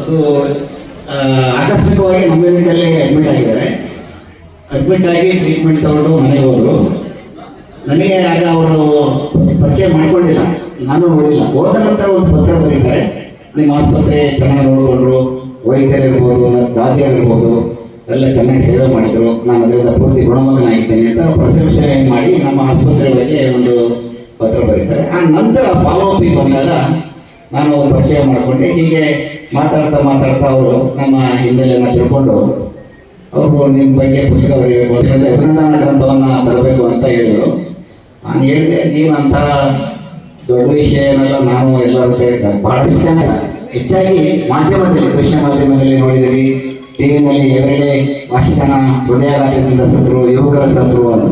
ಅದು ಆಕಸ್ಮಿಕವಾಗಿ ನಮ್ಮ ಅಡ್ಮಿಟ್ ಆಗಿದ್ದಾರೆ. ಅಡ್ಮಿಟ್ ಆಗಿ ಟ್ರೀಟ್ಮೆಂಟ್ ತಗೊಂಡು ಮನೆಗೆ ಹೋದರು. ನನಗೆ ಆಗ ಅವರು ಪರಿಚಯ ಮಾಡಿಕೊಂಡಿಲ್ಲ. ನಾನು ನೋಡಿಲ್ಲ. ಹೋದ ನಂತರ ಒಂದು ಪತ್ರ ಬರೀತಾರೆ ನಿಮ್ಮ ಆಸ್ಪತ್ರೆ ಚೆನ್ನಾಗಿ ನೋಡಿಕೊಂಡ್ರು. ವೈದ್ಯರಿರ್ಬೋದು ದಾದಿಯರಿರ್ಬೋದು ಎಲ್ಲ ಚೆನ್ನಾಗಿ ಸೇವೆ ಮಾಡಿದ್ರು. ನಾನು ಅದರಿಂದ ಪೂರ್ತಿ ಗುಣಮುಖನಾಗಿದ್ದೇನೆ ಅಂತ ಪ್ರಶಂಸೆ ಮಾಡಿ ನಮ್ಮ ಆಸ್ಪತ್ರೆಗಳಿಗೆ ಒಂದು ಪತ್ರ ಬರೀತಾರೆ ಆ ನಂತರ ಫಾಲೋ ಅಪ್ ಬಂದಾಗ ನಾನು ಪರಿಚಯ ಮಾಡಿಕೊಂಡೆ. ಹೀಗೆ ಮಾತಾಡ್ತಾ ಮಾತಾಡ್ತಾ ಅವರು ನಮ್ಮ ಹಿನ್ನೆಲೆಯನ್ನು ತಿಳ್ಕೊಂಡು ಅವರು ನಿಮ್ಮ ಬಗ್ಗೆ ಪುಸ್ತಕ ಬರೀಬೇಕು ಅಭಿನಂದನಾ ಗ್ರಂಥವನ್ನ ತರಬೇಕು ಅಂತ ಹೇಳಿದರು. ನಾನು ಹೇಳಿದೆ ನೀವಂತ ದೊಡ್ಡ ವಿಷಯ ನಾನು ಎಲ್ಲರೂ ಕೇಳ್ತಾರೆ. ಬಹಳಷ್ಟು ಜನ ಹೆಚ್ಚಾಗಿ ಮಾಧ್ಯಮದಲ್ಲಿ ಕೃಷ್ಣ ಮಾಧ್ಯಮದಲ್ಲಿ ನೋಡಿದಿರಿ ಟಿವಿನಲ್ಲಿ ಎರಡೇ ಭಾಷೆ ಹೃದಯ ಹೃದಯಾಘಾತದಿಂದ ಸತ್ರು ಯುವಕರ ಸತ್ರು ಅಂತ.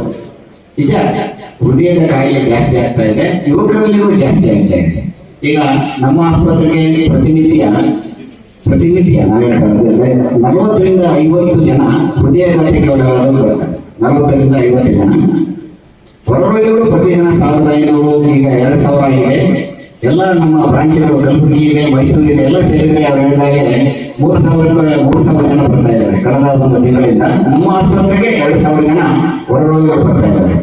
ನಿಜ, ಹೃದಯದ ಕಾಯಿಲೆ ಜಾಸ್ತಿ ಆಗ್ತಾ ಇದೆ, ಯುವಕರಲ್ಲಿಯೂ ಜಾಸ್ತಿ ಆಗ್ತಾ ಇದೆ. ಈಗ ನಮ್ಮ ಆಸ್ಪತ್ರೆಗೆ ಪ್ರತಿನಿತ್ಯ ಪ್ರತಿನಿತ್ಯ ನಲವತ್ತರಿಂದ ಐವತ್ತು ಜನ ಹೃದಯಾಘಾತಕ್ಕೆ ನಲವತ್ತರಿಂದ ಐವತ್ತು ಜನ. ಹೊರವಲಯಗಳು ಪ್ರತಿ ಜನ ಸಾವಿರದ ಐನೂರು, ಈಗ ಎರಡು ಸಾವಿರ ಆಗಿದೆ ಎಲ್ಲ ನಮ್ಮ ಬ್ರಾಂಚ್ಗಳು ಇದೆ ಮೈಸೂರಿಗೆ ಎಲ್ಲ ಸೇರಿದರೆ ಅವ್ರು ಹೇಳಿದಾಗೆ ಮೂರು ಸಾವಿರ ಮೂರು ಸಾವಿರ ಜನ ಬರ್ತಾ ಇದ್ದಾರೆ ಕಳೆದ ಒಂದು ತಿಂಗಳಿಂದ. ನಮ್ಮ ಆಸ್ಪತ್ರೆಗೆ ಎರಡು ಸಾವಿರ ಜನ ಹೊರಡೋರು ಬರ್ತಾ ಇದ್ದಾರೆ.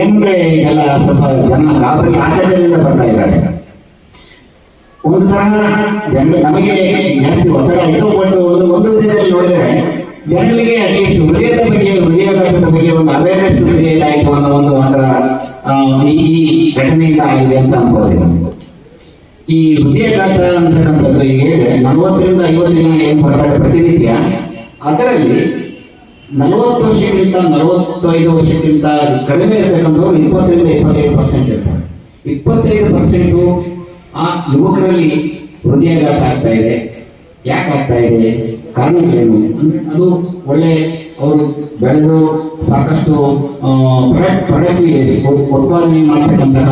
ಏನಂದ್ರೆ ಎಲ್ಲ ಸ್ವಲ್ಪ ಜನ ಗಾಬರಿ ಆಟದಿಂದ ಬರ್ತಾ ಇದ್ದಾರೆ. ಒಂಥರ ಜನ ನಮಗೆ ಜಾಸ್ತಿ ಒತ್ತಡ ಇದು ಬಟ್ ಒಂದು ಒಂದು ವಿಧದಲ್ಲಿ ನೋಡಿದ್ರೆ ಜನರಿಗೆ ಅಟ್ಲೀಸ್ಟ್ ಹೃದಯದ ಬಗ್ಗೆ, ಹೃದಯಾಘಾತದ ಬಗ್ಗೆ ಒಂದು ಅವೇರ್ನೆಸ್ ಕ್ರಿಯೇಟ್ ಆಯಿತು ಅನ್ನೋ ಒಂದು ಅದರ ಈ ಘಟನೆಯಿಂದ ಆಗಿದೆ ಅಂತ ಅನ್ಕೋತೀನಿ ಈ ಹೃದಯಾಘಾತ ಅಂತಕ್ಕಂಥದ್ದು ಈಗ ಹೇಳಿದ್ರೆ ನಲವತ್ತರಿಂದ ಐವತ್ತು ಜನ ಏನು ಬರ್ತಾರೆ ಪ್ರತಿನಿತ್ಯ, ಅದರಲ್ಲಿ ನಲವತ್ತು ವರ್ಷಕ್ಕಿಂತ, ನಲವತ್ತೈದು ವರ್ಷಕ್ಕಿಂತ ಕಡಿಮೆ ಇರತಕ್ಕಂಥವ್ರು ಇಪ್ಪತ್ತರಿಂದ ಇಪ್ಪತ್ತೈದು ಪರ್ಸೆಂಟ್ ಇರ್ತಾರೆ. ಇಪ್ಪತ್ತೈದು ಪರ್ಸೆಂಟು ಆ ಯುವಕರಲ್ಲಿ ಹೃದಯಾಘಾತ ಆಗ್ತಾ ಇದೆ. ಯಾಕೆ ಆಗ್ತಾ ಇದೆ? ಕಾರಣಗಳೇನು ಅಂದ್ರೆ ಅದು ಒಳ್ಳೆ ಅವರು ಬೆಳೆದು ಸಾಕಷ್ಟು ಉತ್ಪಾದನೆ ಮಾಡ್ತಕ್ಕಂತಹ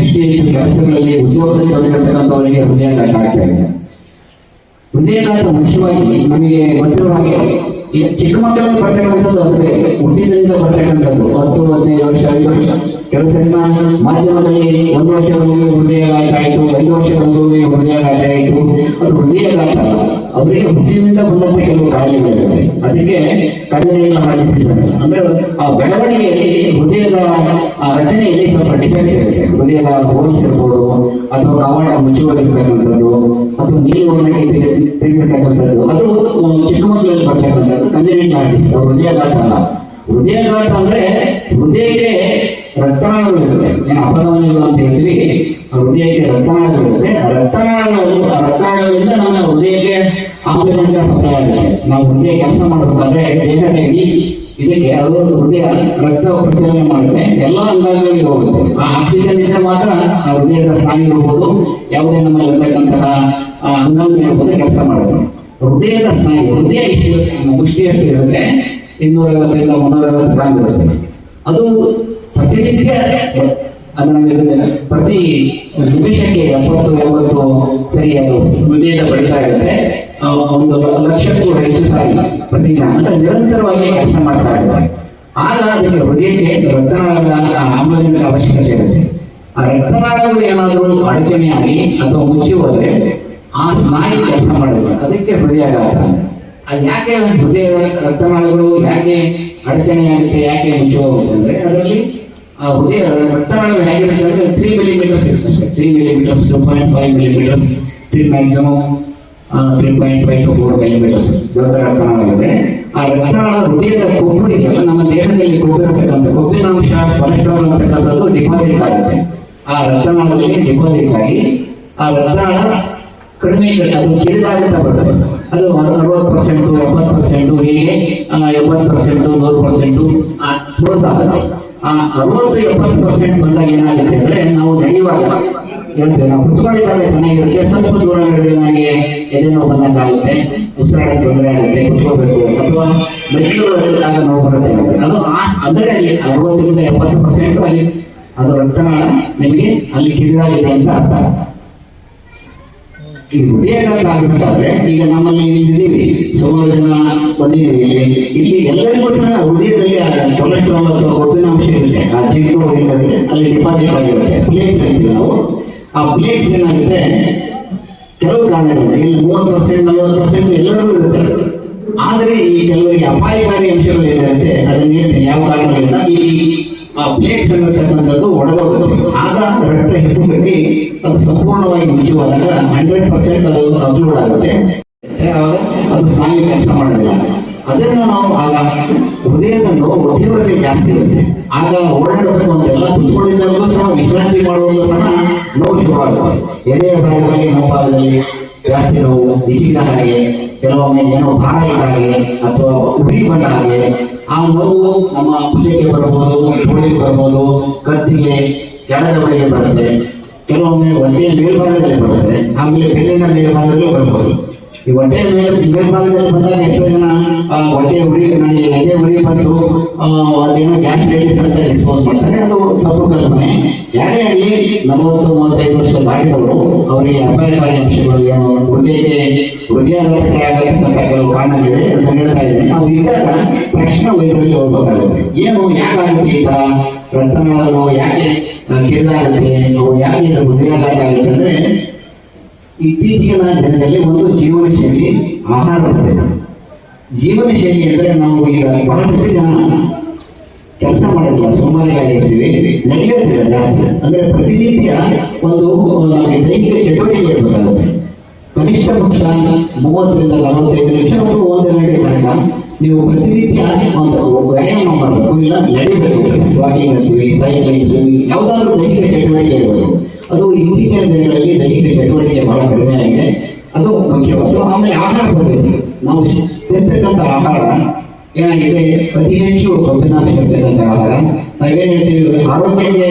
ಎಷ್ಟು ಎಷ್ಟು ಕೆಲಸಗಳಲ್ಲಿ ಉದ್ಯೋಗದಲ್ಲಿ ತೊಡಗಿರ್ತಕ್ಕಂಥವರಿಗೆ ಹೃದಯಾಘಾತ ಆಗ್ತಾ ಇದೆ. ಹೃದಯಾಘಾತ ಮುಖ್ಯವಾಗಿ ನಮಗೆ ಗೊತ್ತಿರೋ ಹಾಗೆ ಈಗ ಚಿಕ್ಕ ಮಕ್ಕಳಲ್ಲಿ ಬರ್ತಕ್ಕಂಥದ್ದು ಅಂದ್ರೆ ಹುಟ್ಟಿನಿಂದ ಬರ್ತಕ್ಕಂಥದ್ದು ಹತ್ತು, ಹದಿನೈದು ಸರಿ ಮಾಧ್ಯಮದಲ್ಲಿ ಒಂದು ವರ್ಷ ಹೃದಯಾಘಾತ ಆಯಿತು, ಐದು ವರ್ಷ ಹೃದಯಾಘಾತ ಆಯಿತು. ಅದು ಹೃದಯಘಾತ. ಅವರಿಗೆ ಹುಟ್ಟಿನಿಂದ ಬಂದಂತ ಕೆಲವು ಕಾಯಿಲೆಗಳಿವೆ. ಅದಕ್ಕೆ ಕಾಯಿಲೆಗಳನ್ನ ಹಾಕಿಸಿದ್ದಾರೆ ಅಂದ್ರೆ ಆ ಬೆಳವಣಿಗೆಯಲ್ಲಿ ಹೃದಯದ ಆ ರಚನೆಯಲ್ಲಿ ಸ್ವಲ್ಪ ಡಿಫೆಕ್ಟ್ ಇರುತ್ತೆ ಹೃದಯದ ಹೋಲ್ಸ್ ಅಥವಾ ಕವಾಟ ಮುಚ್ಚುವಾಗಿರ್ತಕ್ಕಂಥದ್ದು ಅಥವಾ ನೀರು ಒಣಗಿ ತೆಗೆದಿರ್ತಕ್ಕಂಥದ್ದು. ಅದು ಚಿಕ್ಕ ಮಕ್ಕಳಲ್ಲಿ ಬರ್ತಕ್ಕಂಥದ್ದು ಕಂಜನೆಂಟ್ ಆರ್ಟಿಸ್ ಹೃದಯಘಾತ ಅಲ್ಲ. ಹೃದಯಾಘಾತ ಅಂದ್ರೆ ಹೃದಯಕ್ಕೆ ರಕ್ತನಾಳಗಳಿರುತ್ತೆ ಏನು ಅಪಧಮನಿಗಳು ಅಂತ ಹೇಳ್ತೀವಿ? ಹೃದಯಕ್ಕೆ ರಕ್ತನಾಳಗಳಿರುತ್ತೆ ರಕ್ತನಾಳಗಳು ರಕ್ತನಾಳಗಳಿಂದ ನಮ್ಮ ಹೃದಯಕ್ಕೆ ಆಮ್ಲಜನಕ ಸಪ್ಲೈ ನಾವು ಹೃದಯ ಕೆಲಸ ಮಾಡಬೇಕಾದ್ರೆ ದೇಹದಲ್ಲಿ ಇದಕ್ಕೆ ಅದು ಹೃದಯ ರಕ್ತ ಪ್ರಚೋದನೆ ಮಾಡುತ್ತೆ. ಎಲ್ಲ ಅಂಗಾಂಗಗಳಿಗೆ ಹೋಗುತ್ತೆ. ಆ ಆಕ್ಸಿಜನ್ ಇದ್ರೆ ಮಾತ್ರ ಆ ಹೃದಯದ ಸ್ನಾಯು ಇರ್ಬೋದು. ಯಾವುದೇ ನಮ್ಮಲ್ಲಿ ಇರ್ತಕ್ಕಂತಹ ಅಂಗಾಂಗ ಕೆಲಸ ಮಾಡುತ್ತೆ. ಹೃದಯದ ಸ್ನಾಯು ಹೃದಯ ಮುಷ್ಟಿಯಷ್ಟು ಇರುತ್ತೆ. ಇನ್ನೂರ ಐವತ್ತರಿಂದ ಮುನ್ನೂರ ಐವತ್ತು ಗ್ರಾಮ್ ಬರುತ್ತೆ ಅದು. ಪ್ರತಿನಿತ್ಯ ಪ್ರತಿ ನಿಮಿಷಕ್ಕೆ ಎಪ್ಪತ್ತು ಎಂಬತ್ತು ಸರಿ ಅದು ಹೃದಯದ ಬಡಿತಾ ಆ, ಒಂದು ಲಕ್ಷಕ್ಕೂ ಹೆಚ್ಚು ಸಾರಿ ಪ್ರತಿದಿನ ಅಂತ ನಿರಂತರವಾಗಿ ಕೆಲಸ ಮಾಡ್ತಾ ಇದ್ದಾರೆ ಆಗ ಅದಕ್ಕೆ ಹೃದಯಕ್ಕೆ ರಕ್ತನಾಳಗಳ ಆಮ್ಲಜನಕ ಅವಶ್ಯಕತೆ ಇರುತ್ತೆ. ಆ ರಕ್ತನಾಳಗಳು ಏನಾದರೂ ಅಡಚಣೆಯಾಗಿ ಅಥವಾ ಮುಚ್ಚಿ ಹೋದ್ರೆ ಆ ಸ್ನಾಯು ಕೆಲಸ ಮಾಡಬೇಕು ಅದಕ್ಕೆ ಹೃದಯಾಘಾತ. ಅದು ಯಾಕೆ ಹೃದಯ ರಕ್ತನಾಳಗಳು ಯಾಕೆ ಅಡಚಣೆಯಾಗುತ್ತೆ, ಯಾಕೆ ಮುಚ್ಚಿ ಹೋಗುತ್ತೆ ಅಂದ್ರೆ ಅದರಲ್ಲಿ ಆ ಹೃದಯ ರಕ್ತನಾಳಗಳು ಹೇಗಿರುತ್ತೆ ಅಂದ್ರೆ ತ್ರೀ ಮಿಲಿಮೀಟರ್ಸ್ ಇರುತ್ತೆ. Three millimetres two point five millimetres three maximum three point five to four millimetres ದೊಡ್ಡ ರಕ್ತನಾಳಗಳಿವೆ ಆ ರಕ್ತನಾಳ ಹೃದಯದ ಕೊಬ್ಬು ಇದೆಯಲ್ಲ ನಮ್ಮ ದೇಹದಲ್ಲಿ ಕೊಬ್ಬು ಇರತಕ್ಕಂಥ ಕೊಬ್ಬಿನಾಂಶ ಕೊಲೆಸ್ಟ್ರಾಲ್ ಅಂತಕ್ಕಂಥದ್ದು ಡಿಪಾಸಿಟ್ ಆಗುತ್ತೆ. ಆ ರಕ್ತನಾಳದಲ್ಲಿ ಡಿಪಾಸಿಟ್ ಆಗಿ ಆ ರಕ್ತನಾಳ ಕಡಿಮೆ ಅದು ಕಿರಿದಾಗುತ್ತಾ ಬರ್ತದೆ. ಅದು ಅರವತ್ತು ಪರ್ಸೆಂಟು ಎಪ್ಪತ್ತು ಪರ್ಸೆಂಟು, ಹೀಗೆ ಎಪ್ಪತ್ತು ಪರ್ಸೆಂಟು, ನೂರು ಪರ್ಸೆಂಟು ಆಗುತ್ತೆ ಆ, ಅರವತ್ತು, ಎಪ್ಪತ್ತು ಪರ್ಸೆಂಟ್ ಬಂದಾಗ ಏನಾಗುತ್ತೆ ಅಂದ್ರೆ ನಾವು ನಡೆಯುವಾಗ ಹೇಳ್ತೇವೆ, ನಾವು ಕುತ್ಕೊಂಡಿದ್ದಾಗ ಚೆನ್ನಾಗಿರುತ್ತೆ. ಸ್ವಲ್ಪ ದೂರ ನಡೆದ್ರೆ ನನಗೆ ಎದೆ ನೋವು ಬಂದಂಗೆ ಆಗುತ್ತೆ ಉಸಿರಾಡಕ್ಕೆ ತೊಂದರೆ ಆಗುತ್ತೆ, ಕುತ್ಕೋಬೇಕು ಅಥವಾ ಮೆಟ್ಟಿಲುಗಳಾಗ ನೋವು ಬರುತ್ತೆ ಅದು ಆ- ಅದರಲ್ಲಿ ಅರವತ್ತರಿಂದ ಎಪ್ಪತ್ತು ಪರ್ಸೆಂಟ್ ಅಲ್ಲಿ, ಅದು ರಕ್ತನಾಳ ನಿಮಗೆ ಅಲ್ಲಿ ಕಿರಿದಾಗಿದೆ ಅಂತ ಅರ್ಥ. ಆಗುತ್ತಾದ್ರೆ ಈಗ ನಮ್ಮಲ್ಲಿ ಇದ್ದೀವಿ ಸುಮಾರು ಜನ ಬಂದಿದ್ದೀವಿ. ಇಲ್ಲಿ ಇಲ್ಲಿ ಎಲ್ಲರಿಗೂ ಸಹ ಹೃದಯದಲ್ಲಿ ಕೊಲೆಸ್ಟ್ರಾಲ್ ಅಥವಾ ಕೊಬ್ಬಿನಾಂಶ ಇರುತ್ತೆ. ಆ ಚಿಟ್ಟು ಇರುತ್ತೆ. ಅಲ್ಲಿ ಡಿಪಾಸಿಟ್ ಆಗಿರುತ್ತೆ. ಪ್ಲೇಕ್ಸ್ ಅಂತೀವಿ ನಾವು. ಆ ಪ್ಲೇಕ್ಸ್ ಏನಾಗುತ್ತೆ? ಕೆಲವು ಕಾರಣಗಳಿದೆ. ಇಲ್ಲಿ ಮೂವತ್ತು ಪರ್ಸೆಂಟ್ ನಲವತ್ತು ಪರ್ಸೆಂಟ್ ಎಲ್ಲರೂ ಇರುತ್ತೆ. ಆದರೆ ಈ ಕೆಲವರಿಗೆ ಅಪಾಯಕಾರಿ ಅಂಶಗಳು ಏನಿರುತ್ತೆ? ಅದನ್ನ ಹೇಳ್ತೀನಿ. ಯಾವ ಕಾರಣಗಳಿಂದ? ಈ ಪ್ಲೇಕ್ಸ್ ಅನ್ನತಕ್ಕಂಥದ್ದು ಒಡಗೋಗುತ್ತೆ ಆಗ ರಕ್ತ ಹೆಚ್ಚು ಅದು ಸಂಪೂರ್ಣವಾಗಿ ಮುಚ್ಚುವಾಗ ಹಂಡ್ರೆಡ್ ಪರ್ಸೆಂಟ್ ಅದು ಅಪ್ಲೋಡ್ ಆಗುತ್ತೆ ಅದು ಸ್ನಾಯು ಕೆಲಸ ಮಾಡೋದಿಲ್ಲ ಅದರಿಂದ ನಾವು ಆಗ ಹೃದಯದ ನೋವು ತೀವ್ರತೆ ಜಾಸ್ತಿ ಇರುತ್ತೆ. ಆಗ ಓಡಾಡಬೇಕು ಅಂತೆಲ್ಲ ಕುತ್ಕೊಂಡಿದ್ದಾಗಲೂ ಸಹ ವಿಶ್ರಾಂತಿ ಮಾಡುವಾಗಲೂ ಸಹ ನೋವು ಶುರುವಾಗುತ್ತೆ. ಎದೆಯ ಭಾಗದಲ್ಲಿ ನೋವಾಗದಲ್ಲಿ ಜಾಸ್ತಿ ನೋವು, ಬಿಸಿದ ಹಾಗೆ, ಕೆಲವೊಮ್ಮೆ ಏನೋ ಭಾರ ಹಾಗೆ ಅಥವಾ ಉರಿ ಬಂದ ಹಾಗೆ ಆ ನೋವು ನಮ್ಮ ಭುಜಕ್ಕೆ ಬರ್ಬೋದು ಕೋಳಿಗೆ ಬರ್ಬೋದು ಕತ್ತಿಗೆ ಕೆಳದ ಬಳಿಗೆ ಬರುತ್ತೆ. ಕೆಲವೊಮ್ಮೆ ಹೊಟ್ಟೆಯ ಮೇಲ್ಭಾಗದಲ್ಲಿ ಬರುತ್ತೆ ಆಮೇಲೆ ಬೆನ್ನಿನ ಮೇಲ್ಭಾಗದಲ್ಲೂ ಬರ್ಬೋದು ಈ ಹೊಟ್ಟೆಯ ಮೇಲ್ ಮೇಲ್ಭಾಗದಲ್ಲಿ ಬಂದಾಗ ಎಷ್ಟೋ ಜನ ಆ, ಹೊಟ್ಟೆ ಉರಿ ನನಗೆ ಎದೆ ಉರಿ ಬಂತು ಆ, ಅದೇನೋ ಗ್ಯಾಸ್ಟ್ರೈಟಿಸ್ ಅಂತ ಎಕ್ಸ್ಪೋಸ್ ಮಾಡ್ತಾರೆ. ಅದು ತಪ್ಪು ಕಲ್ಪನೆ. ಯಾರೇ ಆಗಲಿ ನಲವತ್ತು ಮೂವತ್ತೈದು ವರ್ಷ ದಾಟಿದವರು ಅವರಿಗೆ ಅಪಾಯಕಾರಿ ಅಂಶಗಳು ಏನು ಹೃದಯಕ್ಕೆ ಹೃದಯಾಘಾತಕ್ಕೆ ಆಗತಕ್ಕಂಥ ಕೆಲವು ಕಾರಣಗಳಿವೆ ಅಂತ ಹೇಳ್ತಾ ಇದ್ದೀನಿ. ನಾವು ಇದ್ದಾಗ ತಕ್ಷಣ ವೈದ್ಯರಲ್ಲಿ ಹೋಗ್ಬೇಕಾಗುತ್ತೆ. ಏನು ಯಾಕಾಗುತ್ತೆ ಈ ತರ ರಕ್ತನಾಳಗಳು ಯಾಕೆ ಕಿರಿದಾಗುತ್ತೆ? ಅವು ಯಾಕೆ ಇದು ಹೃದಯಾಘಾತ ಆಗುತ್ತೆ ಅಂದ್ರೆ, ಇತ್ತೀಚಿನ ದಿನದಲ್ಲಿ ಒಂದು ಜೀವನ ಶೈಲಿ ಆಹಾರ ಪದ್ಧತಿ. ಜೀವನ ಶೈಲಿ ಅಂದ್ರೆ ನಾವು ಈಗ ಬಹಳಷ್ಟು ಜನ ಕೆಲಸ ಮಾಡೋದಿಲ್ಲ ಸೋಮಾರಿಯಾಗಿರ್ತೀವಿ. ನಡೆಯೋದಿಲ್ಲ ಜಾಸ್ತಿ. ಅಂದ್ರೆ ಪ್ರತಿನಿತ್ಯ ಒಂದು ನಮಗೆ ದೈಹಿಕ ಚಟುವಟಿಕೆ ಇರಬೇಕಾಗುತ್ತೆ ಕನಿಷ್ಠ ಪಕ್ಷ ಮೂವತ್ತರಿಂದ ನಲವತ್ತೈದು ನಿಮಿಷ ಮತ್ತು ಒಂದು ಗಂಟೆ ತನಕ ನೀವು ಪ್ರತಿನಿತ್ಯ ಒಂದು ವ್ಯಾಯಾಮ ಮಾಡಬೇಕು. ಇಲ್ಲ, ನಡಿಬೇಕು. ವಾಕಿಂಗ್ ಅಂತೀವಿ ಸೈಕ್ಲಿಂಗ್ ಯಾವುದಾದ್ರೂ ದೈಹಿಕ ಚಟುವಟಿಕೆ ಇರಬೇಕು ಅದು ಇಂದಿನ ದಿನಗಳಲ್ಲಿ ದೈಹಿಕ ಚಟುವಟಿಕೆ ಬಹಳ ಕಡಿಮೆ ಆಗಿದೆ. ಅದು ಮುಖ್ಯವಾದ ಆಮೇಲೆ ಆಹಾರ ಬರಬೇಕು ನಾವು ತಿಂತಕ್ಕಂಥ ಆಹಾರ ಏನಾಗಿದೆ ಅತಿ ಹೆಚ್ಚು ಕೊಬ್ಬಿನಾಂಶ ಇರ್ತಕ್ಕಂಥ ಆಹಾರ ನಾವೇನ್ ಹೇಳ್ತೀವಿ ಆರೋಗ್ಯಕ್ಕೆ